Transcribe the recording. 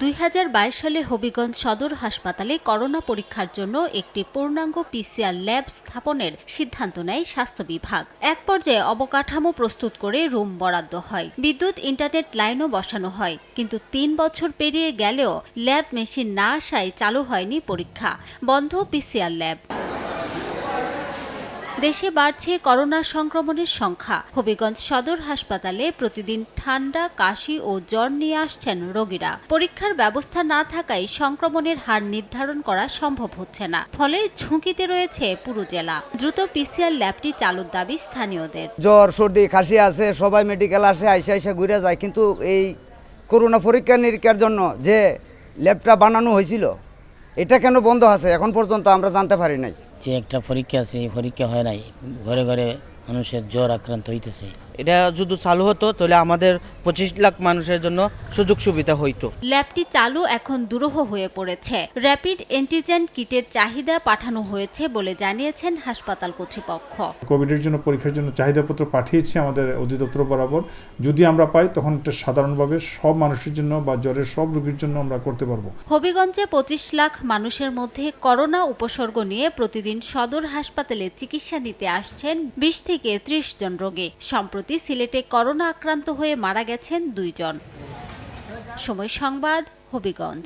দুই হাজার বাইশ সালে হবিগঞ্জ সদর হাসপাতালে করোনা পরীক্ষার জন্য একটি পূর্ণাঙ্গ পিসিআর ল্যাব স্থাপনের সিদ্ধান্ত নেয় স্বাস্থ্য বিভাগ। এক পর্যায়ে অবকাঠামো প্রস্তুত করে রুম বরাদ্দ হয়। বিদ্যুৎ, ইন্টারনেট লাইনও বসানো হয়। কিন্তু তিন বছর পেরিয়ে গেলেও ল্যাব মেশিন না আসায় চালু হয়নি পরীক্ষা। বন্ধ পিসিআর ল্যাব। দেশে বাড়ছে করোনা সংক্রমণের সংখ্যা। হবিগঞ্জ সদর হাসপাতালে প্রতিদিন ঠান্ডা, কাশি ও জ্বর নিয়ে আসছেন রোগীরা। পরীক্ষার ব্যবস্থা না থাকায় সংক্রমণের হার নির্ধারণ করা সম্ভব হচ্ছে না। ফলে ঝুঁকিতে রয়েছে পুরো জেলা। দ্রুত পিসিআর ল্যাবটি চালুর দাবি স্থানীয়দের। জ্বর, সর্দি, কাশি আছে, সবাই মেডিকেল আসে, আইসা আইসা ঘুরে যায়। কিন্তু এই করোনা পরীক্ষা নিরীক্ষার জন্য যে ল্যাবটা বানানো হয়েছিল, এটা কেন বন্ধ আছে? এখন পর্যন্ত আমরা জানতে পারি নাই। যে একটা পরীক্ষা আছে এই পরীক্ষা হয় নাই। ঘরে ঘরে মানুষের জ্বর আক্রান্ত হইতেছে। এটা যদি চালু হতো তাহলে আমাদের পঁচিশ লাখ মানুষের জন্য সুযোগ সুবিধা হইতো। ল্যাবটি চালু এখন দুরূহ হয়ে পড়েছে। র্যাপিড অ্যান্টিজেন কিটের চাহিদা পাঠানো হয়েছে বলে জানিয়েছেন হাসপাতাল কর্তৃপক্ষ। কোভিডের জন্য পরীক্ষার জন্য চাহিদাপত্র পাঠিয়েছি আমাদের অধিদপ্তর বরাবর। যদি আমরা পাই তখন এটা সাধারণভাবে সব মানুষের জন্য বা জ্বরের সব রোগীর জন্য আমরা করতে পারব। হবিগঞ্জে পঁচিশ লাখ মানুষের মধ্যে করোনা উপসর্গ নিয়ে প্রতিদিন সদর হাসপাতালে চিকিৎসা নিতে আসছেন বিশ থেকে ত্রিশ জন রোগে। সম্প্রতি সিলেটে করোনা আক্রান্ত হয়ে মারা গেছেন দুইজন। সময় সংবাদ, হবিগঞ্জ।